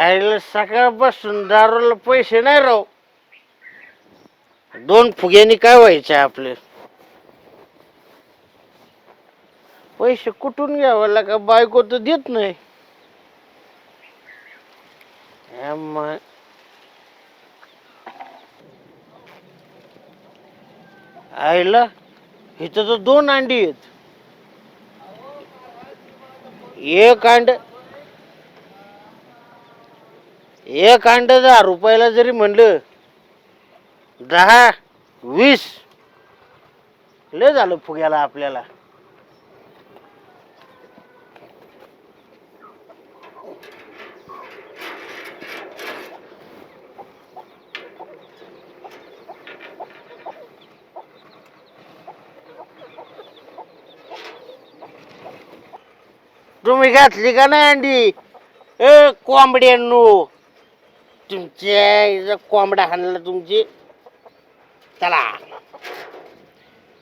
आईला सकाळपासून दारूला पैसे नाही राव. दोन फुग्यानी काय व्हायचे आपले? पैसे कुठून घ्यावं लागा? बायको तर देत नाही. यामुळे आईला इथं तर दोन अंडी आहेत. एक अंड एक अंड दहा रुपयाला जरी म्हणलं दहा वीस लय झालं फुग्याला आपल्याला. तुम्ही घातली का नाही अंडी? ए कोंबड्यांनो. तुमच्या इथं कोंबडा हाणला तुमची. चला.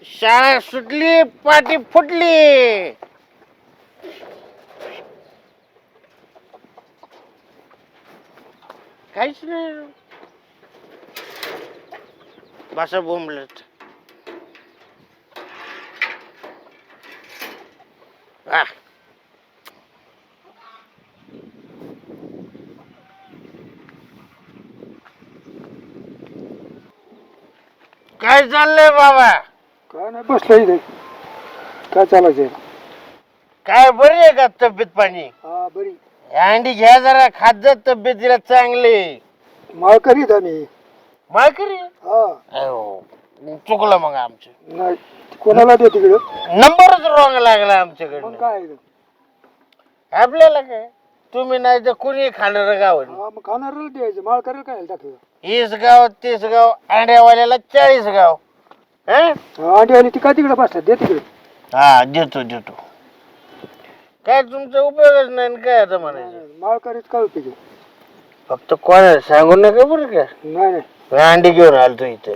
शाळा सुटली पाठी फुटली. काहीच नाही. बसा बोंबलत Ah. काय चाललंय बाबा? काय नाही बसलं इथे. काय चालायचं काय बरी आहे का तब्येत पाणी? हा बरी. अंडी घ्या जरा खात जा तब्येतीला चांगली. माळ करीत आम्ही. माय करी हा. अहो, चुकलं मग आमचं. नाही कोणाला दे तिकडं? नंबरच रॉंग लागला मग आमच्याकडनं काय आहे? आपल्याला काय? तुम्ही नाही तर कुणी खाणार गाव हा मग खाणाऱ्याला द्यायचं. माळ करेल काय टाकलं वीस गाव तीस गाव अंड्यावाल्याला चाळीस गाव. हं? हा, अंडी आली ती काय तिकडे बसतात दे तिकडे. हा देतो देतो. काय तुमचा उपयोगच नाही आणि काय आता म्हणायचं? माळ करीत काय उपयोग? आहे? फक्त कोणाला सांगू नका बरं का? नाही नाही. मी अंडी घेऊन आलतो इथे.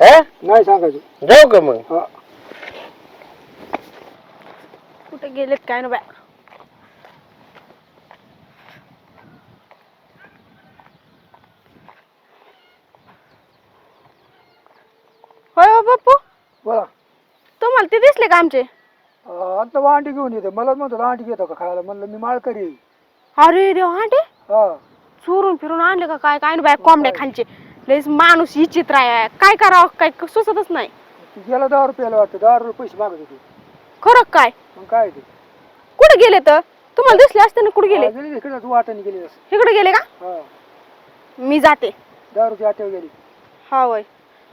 हा? नाही सांगायचं. जाऊ का मग? हा. कुठे गेलेत काय ना बाय होय हो बाप्पू बोला. तुम्हाला ते दिसले का आमचे? हा, आता अंडी घेऊन येते. मलाच म्हणतो अंडी घेतो का खायला? म्हणलं मी माळ करी अरे देव आंटे. हा. चोरून फिरून आणले का काय? काय ना बाय कोंबड्या खालचे. लयच माणूस विचित्र आहे. काय करावं? काय सुचतच नाही. ती गेला दहा रुपयाला वाटतं. दहा रुपये पैसे मागत होते. खरं काय? मग काय ते? कुठे गेले तर? तुम्हाला दिसले असते ना कुठे गेले? हा, गेली इकडे वाटाने गेली असं. इकडे गेले का? हा. मी जाते. दहा रुपये आठव गेली. हा वय.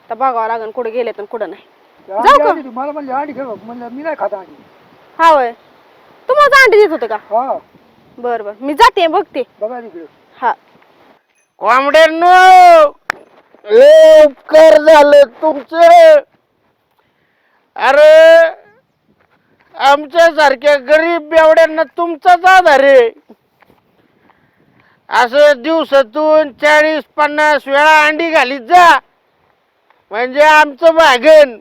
तर बघावं लागेल कुठे गेले तर कुठं नाही. जाऊ का? मला म्हणली अंडी घेऊ म्हणलं मी नाही खात अंडी हा वय तुम्हाला अंडी देत होते का? हा. बर बर. मी जाते बघते. बघा तिकडे. हा. कोंबड्यांनो लय उपकार झालं तुमचं. अरे आमच्या सारख्या गरीब बेवड्यांना तुमचाच आधार आहे. असं दिवसातून चाळीस पन्नास वेळा अंडी घालीत जा. म्हणजे आमचं भागन.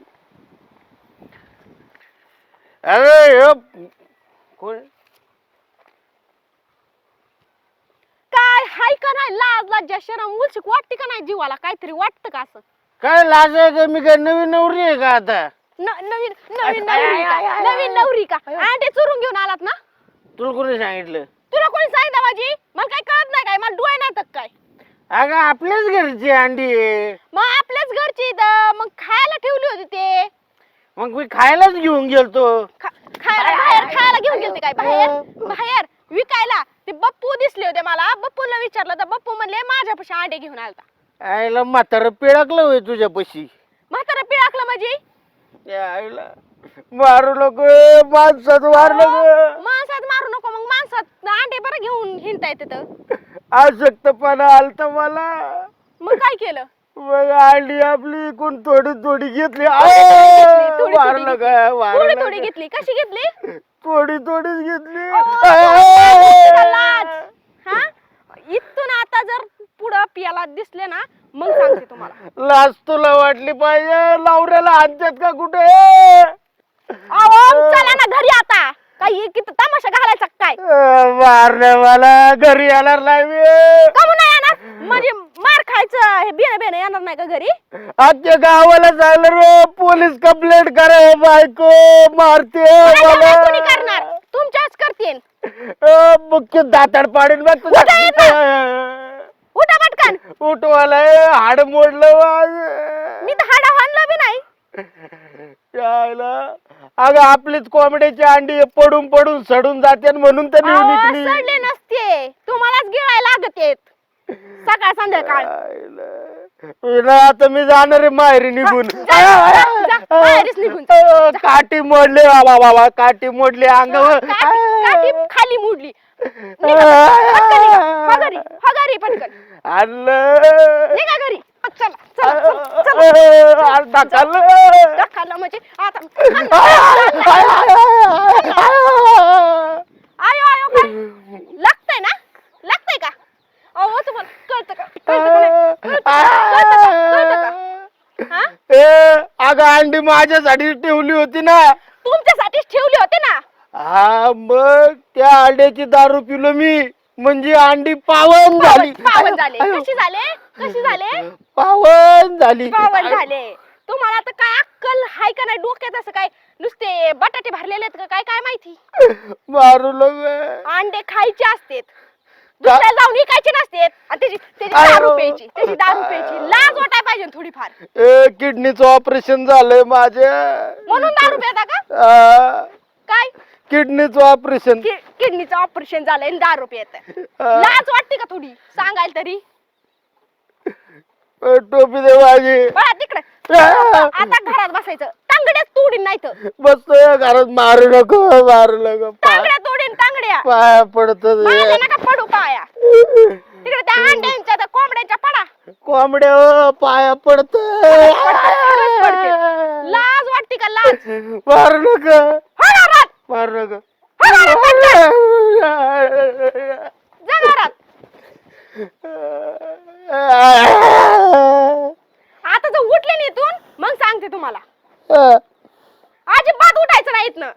अरे कोण? काय हाय का नाही? लाज लज्जा शरम उलशिक वाटते का नाही जीवाला? काहीतरी वाटतं का असं? काय लाज आहे का? मी काय नवीन नवरी आहे का आता? न- नवीन नवीन नवरी का? नवीन नवरी का? अंडे चोरून घेऊन आलात ना? तुला कोणी सांगितलं? तुला कोणी सांगितलं माझी मला काही कळत नाही काय? मला डोळे नाही तर काय? अगं आपल्याच घरची अंडी आहे. मग आपल्याच घरची इथं. मग खायला ठेवली होती ते? मग मी खायलाच घेऊन गेलतो. खा- खायला बाहेर खायला घेऊन गेलते काय? बाहेर? बाहेर? विकायला? ते बप्पू दिसले होते मला. बप्पूला विचारलं तर बप्पू म्हणले माझ्यापाशी अंडे घेऊन आलता. आईला म्हातारं पिळकलं होय तुझ्यापाशी. म्हातारा पिळाकला माझी या आईला मारू नको माणसात मारू नको. माणसात मारू नको मग माणसात अंडे बरं घेऊन हिंडता येते तर. आसक्तपणा आलता मला. मग काय केलं? मग अंडी आपली कोण थोडी थोडी घेतली. थोडी घेतली. काय थोडी मारलं थोडी काय? घेतली. कशी घेतली? थोडी थोडीच घेतली. लाज. हा? इथून आता जर पुढं पियाला दिसले ना मग सांगते तुम्हाला. लाज तुला वाटली पाहिजे? लावऱ्याला आणतात का कुठे? अहो चला ना घरी आता. काही किती तमाशा घालायचा काय? मारलं मला घरी येणार नाही मी कमू नाही येणार म्हणजे मार खायचं हे बिना बिना येणार नाही का घरी? अख्ख्या गावाला जायला रे पोलीस कंप्लेंट करा बायको मारते मला. कोणी करणार? तुमच्याच करतील. अ, मुख्य दाताड पाडीन बघ तुझ्या उठा येतं. उठा पटकन. उठवाला हाड मोडलं माझं. मी तर हाडा हाणलं बी नाही. यायला. अगं आपलीच कोंबड्याची अंडी पडून पडून सडून जाते म्हणून तर अहो, निघली सडले नसते. तुम्हालाच गिळायला लागत सकाळ संध्याकाळ. आता मी जाणार आहे माहेरी निघून जा, जा, जा, माहेरीच निघून जा. अ, काठी मोडले बाबा बाबा काठी मोडली अंगावर काठी काठी खाली मुडली निघा, पटकन निघा. हो घरी हो घरी पटकन आणलं निघा घरी चला चला चला, चला अर्धा खाल्लं दाखवलं म्हणजे आता आयो आयो काय लागतंय ना लागतंय का अहो तुम्हाला कळतं का कळतं का नाही? कळतं का? कळतं का? कळतं का? हा? ए अगं अंडी माझ्यासाठी ठेवली होती ना? तुमच्यासाठीच ठेवली होती ना? हा मग त्या अंड्याची दारू पिलो मी. म्हणजे अंडी पावन झाली. पावन झाले. कशी झाले? कशी झाले? पावन झाली. पावन झाले. तुम्हाला आता काय अक्कल हाय का नाही? डोक्यात असं काय? नुसते बटाटे भरलेले आहेत का काय? काय माहिती? मारू अंडे खायचे असतेत. दुसऱ्याला जाऊन विकायचे नसतेत आणि त्याची त्याची आयो. दारू प्यायची लाज वाटाय पाहिजे थोडीफार. ए किडनीचं ऑपरेशन झालंय माझ्या म्हणून दारू पिता का? काय? किडनीचं ऑपरेशन कि- किडनीचं ऑपरेशन झालंय आणि दारू पित लाज वाटते का थोडी? सांगायला तरी. टोपी दे माझी. तिकडे. आता घरात बसायचं. तांगड्यात तोडीन नाही तर. बसतोय घरात मारू नको मारू नको. पा- तांगड्या तोडीन तांगड्या. पाया पडत माझ्या नका पडू. तिकडे त्या अंड्यांच्या त्या कोंबड्यांच्या पडा कोंबड्या पाया पडत. लाज वाटते का लाज? मारू नका. हो घरात मारू नका. आता जर उठले नाही इथून मग सांगते तुम्हाला. अजिबात उठायचं नाही इथनं.